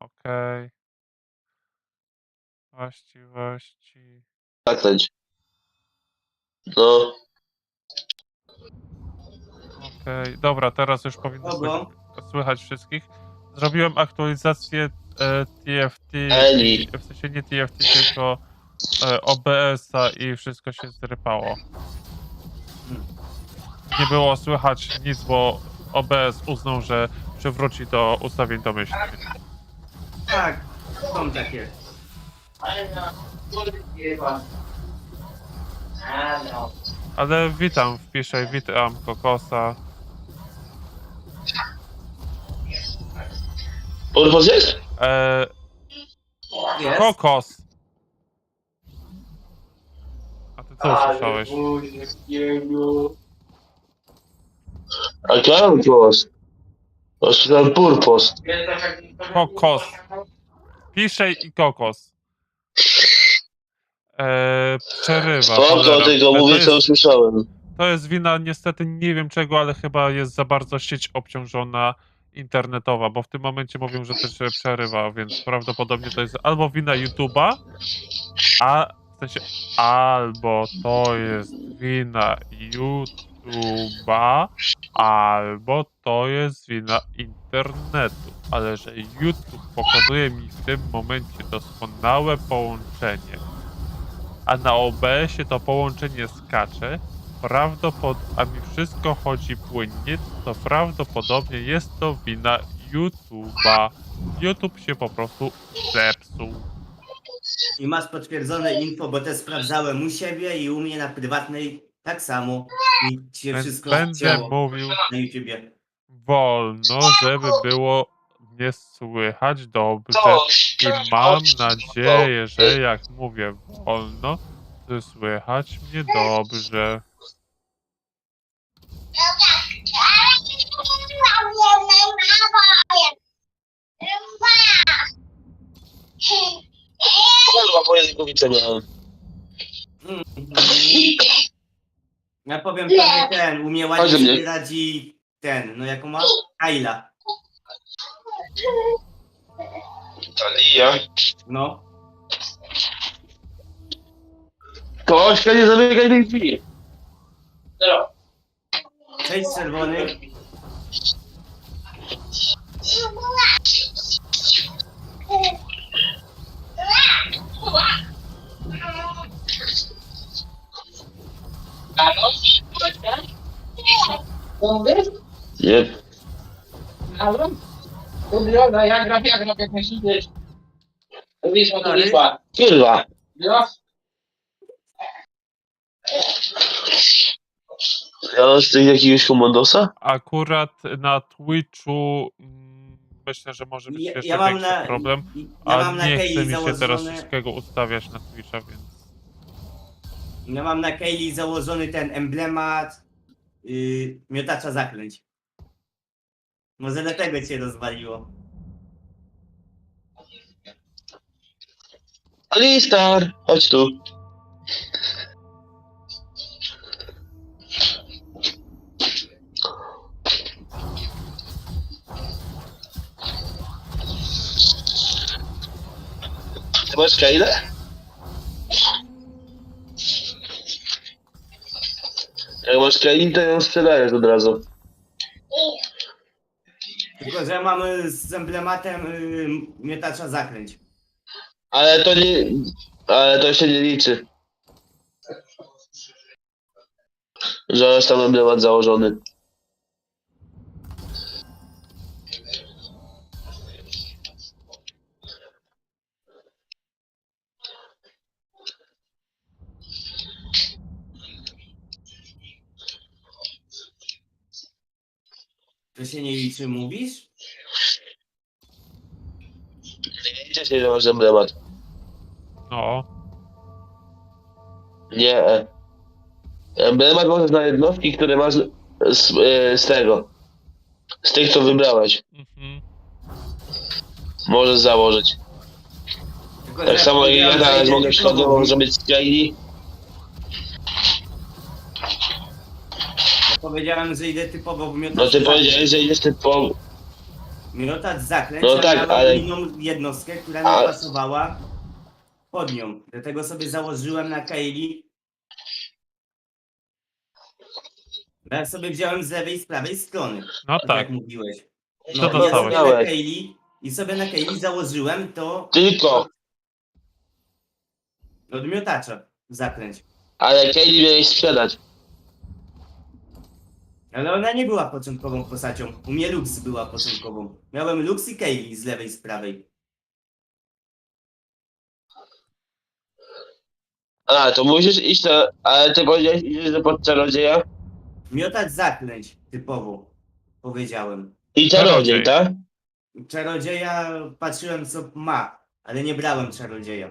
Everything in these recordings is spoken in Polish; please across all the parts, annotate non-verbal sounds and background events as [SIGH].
Okej. Właściwości. Zaklęć. No, Okej, dobra, teraz już powinno Dobra. słychać, słychać wszystkich. Zrobiłem aktualizację e, TFT, Eli. w sensie nie TFT, tylko e, OBS-a i wszystko się zrypało. Nie było słychać nic, bo OBS uznał, że przywróci do ustawień domyślnych. Tak, są takie. Ale witam, wpiszę witam Kokosa. Urwos jest? E, Jest. kokos! A ty co usłyszałeś? A kam głos? Osłyszałem purpos. Kokos. Piszej i kokos. E, przerywa. Cholera. E, to mówię jest- co usłyszałem. To jest wina niestety nie wiem czego, ale chyba jest za bardzo sieć obciążona internetowa, bo w tym momencie mówią, że też się przerywa, więc prawdopodobnie to jest albo wina YouTube'a, a w sensie albo to jest wina YouTube'a, albo to jest wina internetu. Ale że YouTube pokazuje mi w tym momencie doskonałe połączenie, a na OBS-ie to połączenie skacze, prawdopod... a mi wszystko chodzi płynnie, to prawdopodobnie jest to wina YouTube'a. YouTube się po prostu zepsuł. I masz potwierdzone info, bo te sprawdzałem u siebie i u mnie na prywatnej tak samo. I się Więc wszystko będę mówił na YouTubie. wolno, żeby było mnie słychać dobrze. I mam nadzieję, że jak mówię wolno, to słychać mnie dobrze. Kurwa, po językowice miałem. Mm. [LAUGHS] Ja powiem tobie ten, u mnie ładnie Chodź do mnie. sobie radzi ten, no jaką ma? Kaila. Talia. No. Kośka, nie zamykaj tej drzwi. Cześć czerwony. Nie. Halo? Dobra, ja gram, ja gram jak. Wisła to Dalej. Wisła. Kurwa. Jo? Ja mam z tych jakiegoś komandosa? Akurat na Twitchu mm, myślę, że może być Ja, jeszcze ja mam większy na. problem. Ja A mam na nie chce Kaili mi się teraz założony. wszystkiego ustawiać na Twitcha, więc Ja mam na Kaili założony ten emblemat yy, miotacza zaklęć. Może dlatego cię rozwaliło. Alistar, chodź tu. Ty masz Jak masz Kailę, to ją sprzedajesz od razu. Tylko, że mamy z emblematem yy, miotacza zaklęć. Ale to nie... Ale to się nie liczy. Że tam emblemat założony. Liczy, mówisz? Się, że masz emblemat. no. Nie. Emblemat możesz na jednostki, które masz z, e, z tego. Z tych, co wybrałeś. Mhm. Możesz założyć. Tylko, Tak samo jak ja powiedziałem, że teraz mogę typowo, przykładowo może być z Kaili. Powiedziałem, że idę typowo w miotacz No ty powiedziałeś, że idziesz typowo. Miotacz zaklęć, No tak, miałem ale- inną jednostkę, która nie Ale- pasowała pod nią. Dlatego sobie założyłem na Kaili. Ja sobie wziąłem z lewej i z prawej strony, No tak tak. jak mówiłeś. Co ja dostałeś? sobie na Kaili i sobie na Kaili założyłem to Tylko, od miotacza zaklęć. ale Kaylee miałeś sprzedać. Ale ona nie była początkową postacią. U mnie Lux była początkową. Miałem Lux i Kaili z lewej i z prawej. A, to musisz iść na... Ale ty powiedziałeś, idziesz do pod czarodzieja? Miotacz zaklęć typowo, powiedziałem. I Czarodziej. czarodziej, tak? Czarodzieja patrzyłem co ma, ale nie brałem czarodzieja.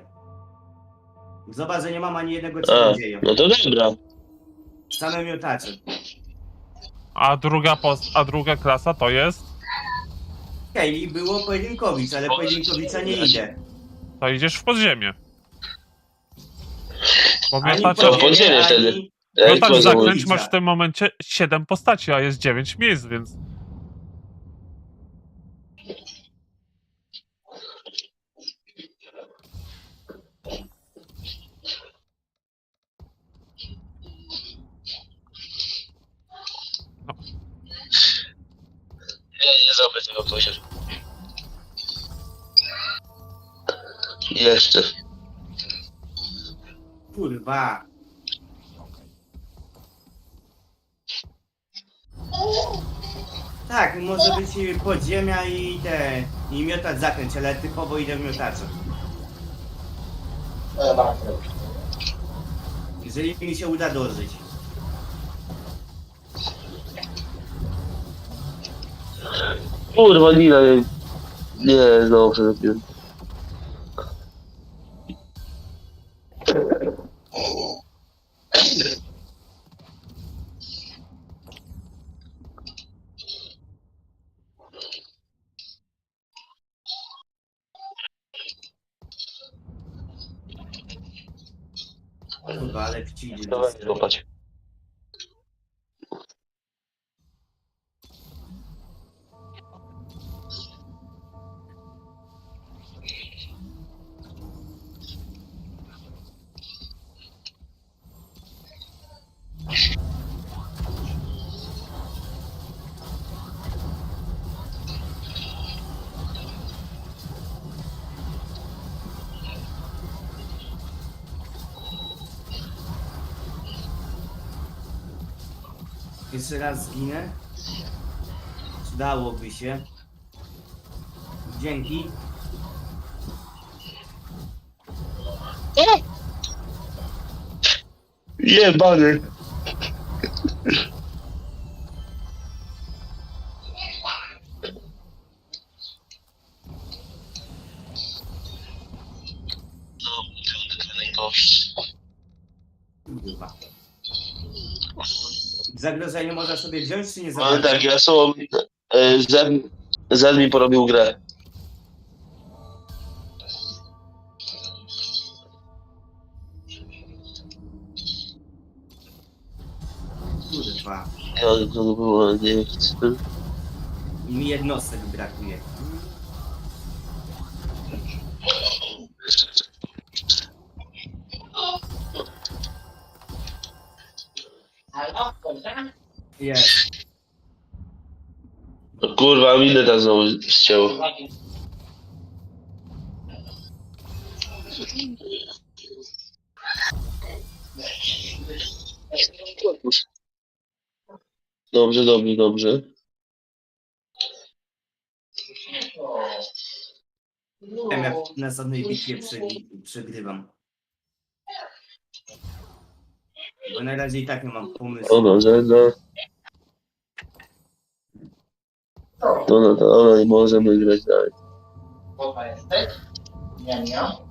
Zobacz, że nie mam ani jednego A, czarodzieja. no to dobra. Same miotacze. A druga, post, a druga klasa to jest? Kaylee było pojedynkowicz, ale pojedynkowicza nie idę. To idziesz w podziemie. Bo Ani miotacza, to podziemie, ani- wtedy. Miotacz to zaklęć masz w tym momencie 7 postaci, a jest 9 miejsc, więc... Nie zrobię tego. Jeszcze. Kurwa. Tak, może być i podziemia i te... i miotacz zakręć, ale typowo idę w miotacze. Jeżeli mi się uda dożyć. Kurwa, Nina, nie... Przerobiłem. Kurwa, ale pci Dawaj, złapać. Jeszcze raz zginę. Przydałoby się. Dzięki. Jebany. Zagrożenie można sobie wziąć, czy nie Ale zagrożenie? tak, ja są... e, Zed, mi porobił grę. Kurwa. Ja to było, nie. I mi jednostek brakuje. Jest. No Kurwa, minę tam znowu ścięło. Dobrze, dobrze, dobrze. Wiem, jak w następnej bitwie przegry- przegrywam. Bo na razie i tak nie mam pomysłu. dobrze, no. No, no Toda aula animosa é muito verdade. Yeah.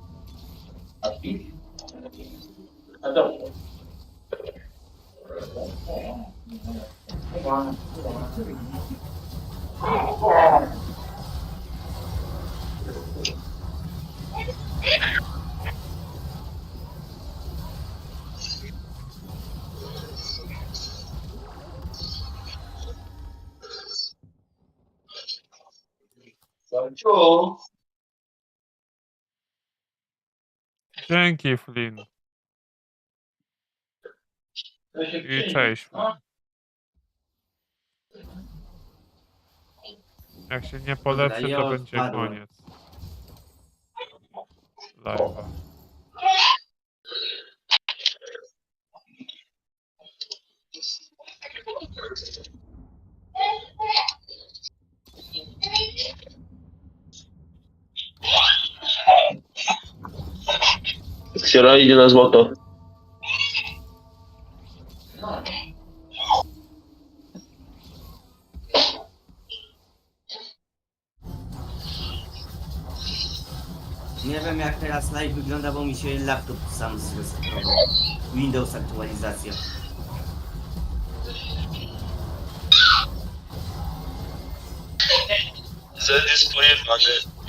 Ciu. Dzięki, Flynn. To się I przyjdzie. cześć. No. Jak się nie polepszy, ja to będzie koniec. Live'a. Ksiora idzie na złoto. Nie wiem jak teraz live wygląda, bo mi się laptop sam zresetował. Windows aktualizacja. Zen jest pojebany.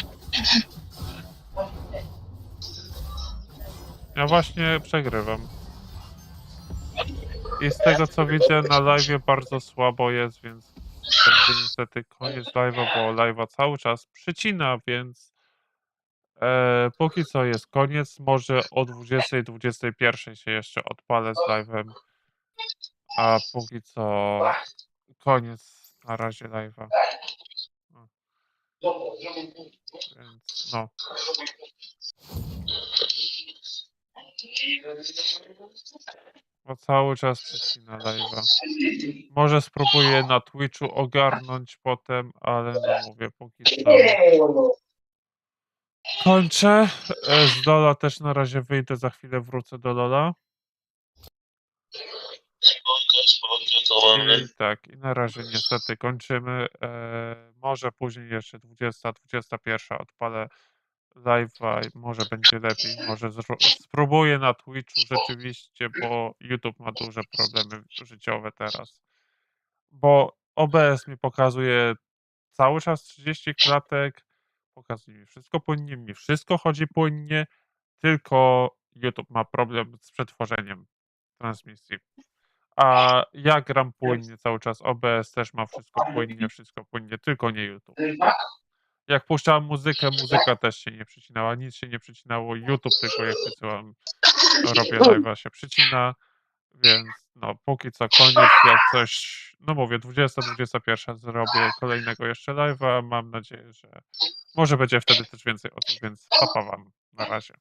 Ja właśnie przegrywam. I z tego co widzę na live bardzo słabo jest, więc będzie niestety koniec live'a, bo live'a cały czas przycina, więc e, póki co jest koniec. Może o 20, 21 się jeszcze odpalę z live'em, a póki co koniec na razie live'a. No, więc no. Bo cały czas przycina live'a. Może spróbuję na Twitchu ogarnąć potem, ale no mówię, póki co. Kończę. E, Z Lola też na razie wyjdę, za chwilę wrócę do Lola. Spoko, spoko, to mamy. I tak, i na razie niestety kończymy. E, może później jeszcze 20, 21 odpalę live'a może będzie lepiej. Może spróbuję na Twitchu rzeczywiście, bo YouTube ma duże problemy życiowe teraz. Bo OBS mi pokazuje cały czas 30 klatek, pokazuje mi wszystko płynnie, mi wszystko chodzi płynnie, tylko YouTube ma problem z przetworzeniem transmisji. A ja gram płynnie cały czas, OBS też ma wszystko płynnie, wszystko płynnie, tylko nie YouTube. Jak puszczałem muzykę, muzyka też się nie przycinała, nic się nie przycinało, YouTube tylko jak wysyłam, robię live'a się przycina, więc no póki co koniec, jak coś, no mówię, 20-21 zrobię kolejnego jeszcze live'a, mam nadzieję, że może będzie wtedy też więcej osób, więc papa wam na razie.